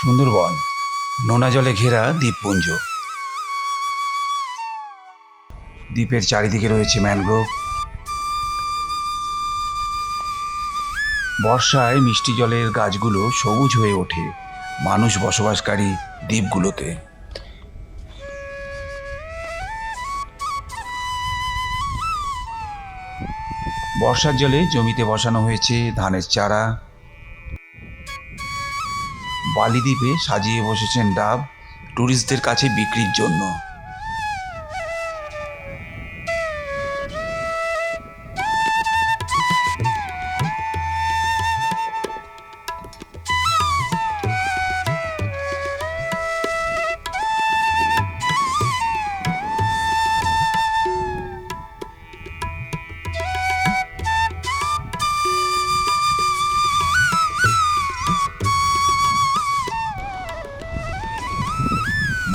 সুন্দরবন, নোনা জলে ঘেরা দ্বীপপুঞ্জ। দ্বীপের চারিদিকে রয়েছে ম্যানগ্রোভ বর্ষায় মিষ্টি জলের গাছগুলো সবুজ হয়ে ওঠে মানুষ বসবাসকারী দ্বীপগুলোতে। বর্ষার জলে জমিতে বসানো হয়েছে ধানের চারা। বালিদ্বীপে সাজিয়ে বসেছেন ডাব ট্যুরিস্টদের কাছে বিক্রির জন্য।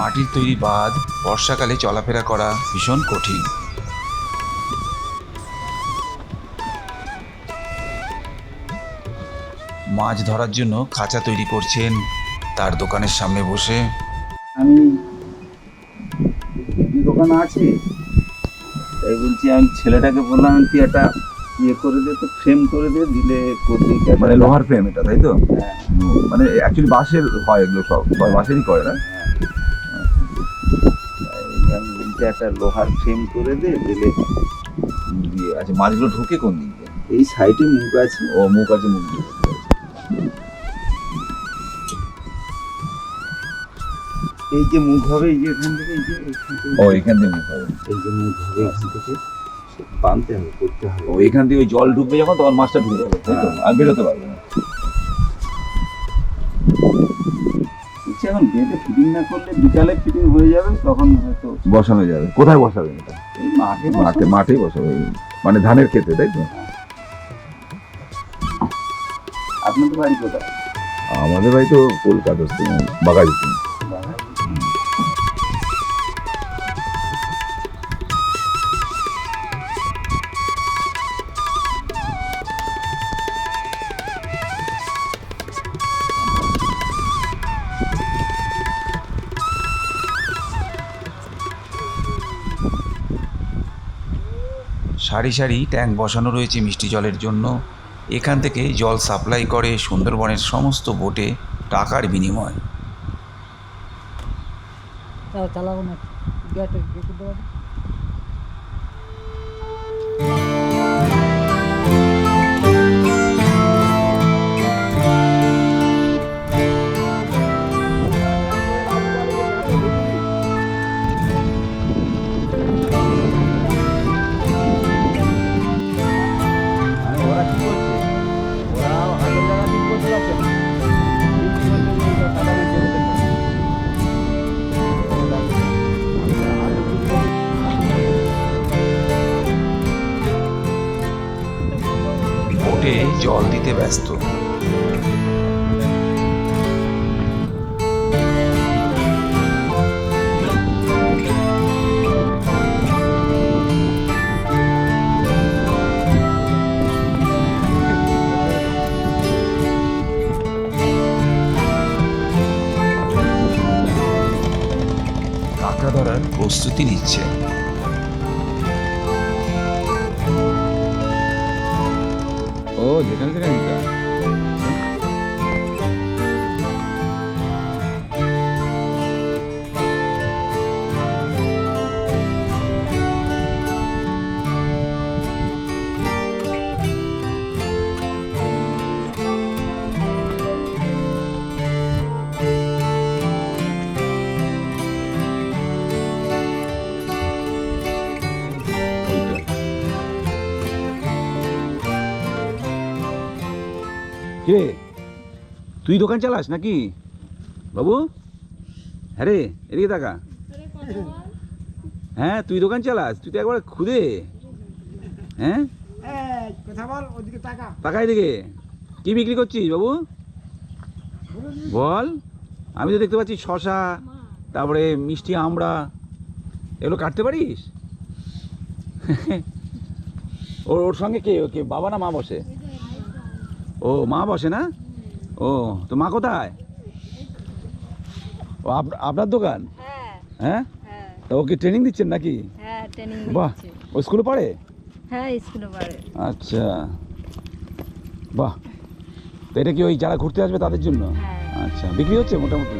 মাটির তৈরি বাঁধ বর্ষাকালে চলাফেরা করা ভীষণ কঠিন। মাছ ধরার জন্য খাঁচা তৈরি করছেন তার দোকানের সামনে বসে। আমি দোকান আছে? তাই বলছি আমি ছেলেটাকে বললাম তুই একটা ইয়ে করে দে তো ফ্রেম করে দে দিলে করবি মানে লোহার ফ্রেম এটা তাই তো? হ্যাঁ, মানে অ্যাকচুয়ালি বাঁশের হয় এগুলো সব বাঁশেরই করে না? বলছি একটা লোহার ফ্রেম করে দে দিলে দিয়ে আচ্ছা মাছগুলো ঢুকে কোন দিক এই সাইডে মুখ আছে। ও মুখ আছে মুখ এই যে মুখ হবে এই যে এখান থেকে এই যে এখান থেকে। ও এখান দিয়ে মুখ হবে। এই যে মুখ হবে এখান থেকে। সে বাঁধতে হবে করতে হবে। ও এখান দিয়ে ওই জল ঢুকবে যখন তখন মাছটা ঢুকে যাবে তাই তো? আর বেরোতে পারবে না। বলছি এখন বেঁধে ফিটিং না করলে বিকালে ফিটিং হয়ে যাবে তখন হয়তো বসানো যাবে। কোথায় বসাবেন এটা? মাঠে মাঠে মাঠেই বসাবে মানে ধানের ক্ষেতে তাই তো? আপনাদের বাড়ি কোথায়? আমাদের বাড়ি তো কলকাতা বাগাইছি সারি সারি ট্যাঙ্ক বসানো রয়েছে মিষ্টি জলের জন্য। এখান থেকে জল সাপ্লাই করে সুন্দরবনের সমস্ত বোটে টাকার বিনিময়। কাঁকড়া ধরার প্রস্তুতি নিচ্ছে। ও যেখানে যেখানে দিতে হয়। কে তুই দোকান চালাস নাকি? বাবু? হ্যাঁ রে, এদিকে টাকা হ্যাঁ তুই দোকান চালাস, তুই তো একবার খুদে। হ্যাঁ? টাকা এদিকে। কি বিক্রি করছিস বাবু? বল। আমি তো দেখতে পাচ্ছি শশা, তারপরে মিষ্টি আমড়া। এগুলো কাটতে পারিস? ওর ওর সঙ্গে কে কে? বাবা না মা বসে? ও মা বসে না? ও তো মা কোথায়? ও আপ- আপনার দোকান? হ্যাঁ। হ্যাঁ? হ্যাঁ। তা ওকে ট্রেনিং দিচ্ছেন নাকি? হ্যাঁ বাহ ও স্কুলে পড়ে? হ্যাঁ স্কুলে পারে আচ্ছা। বাহ। তো এটা কি ওই যারা ঘুরতে আসবে তাদের জন্য? আচ্ছা বিক্রি হচ্ছে মোটামুটি?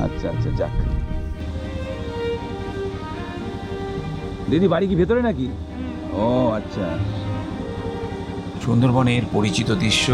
আচ্ছা আচ্ছা যাক। দিদি বাড়ি কি ভেতরে নাকি? ও আচ্ছা। সুন্দরবনের পরিচিত দৃশ্য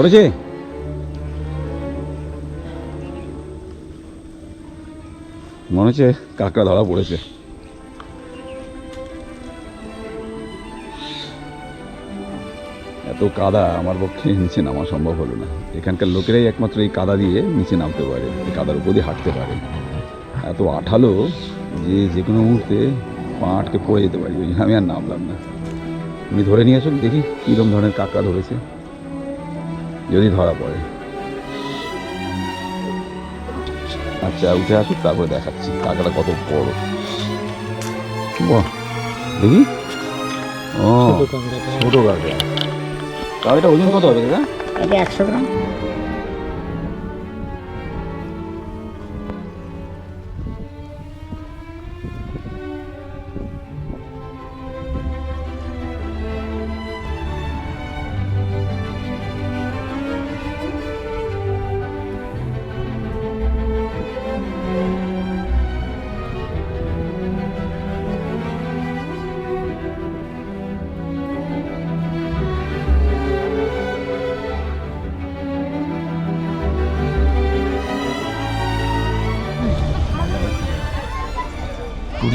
পড়েছে মনে হচ্ছে কাঁকড়া ধরা পড়েছে। এত কাদা আমার পক্ষে নিচে নামা সম্ভব হলো না। এখানকার লোকেরাই একমাত্র এই কাদা দিয়ে নিচে নামতে পারে, এই কাদার উপর দিয়ে হাঁটতে পারে। এত আঠালো যে যে কোনো মুহূর্তে পা আটকে পড়ে যেতে পারি, ওই আমি আর নামলাম না। উনি ধরে নিয়ে আসুন দেখি কীরকম ধরনের কাঁকড়া ধরেছে। যদি ধরা পড়ে। আচ্ছা উঠে আসুক তারপরে দেখাচ্ছি কাকাটা কত বড়। বাহ দেখি। ও ছোট কাকা। কাকাটা ওজন কত হবে দাদা একশো গ্রাম।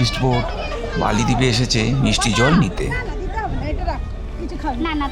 টুরিস্ট বোট বালিদ্বীপে এসেছে মিষ্টি জল নিতে। না না।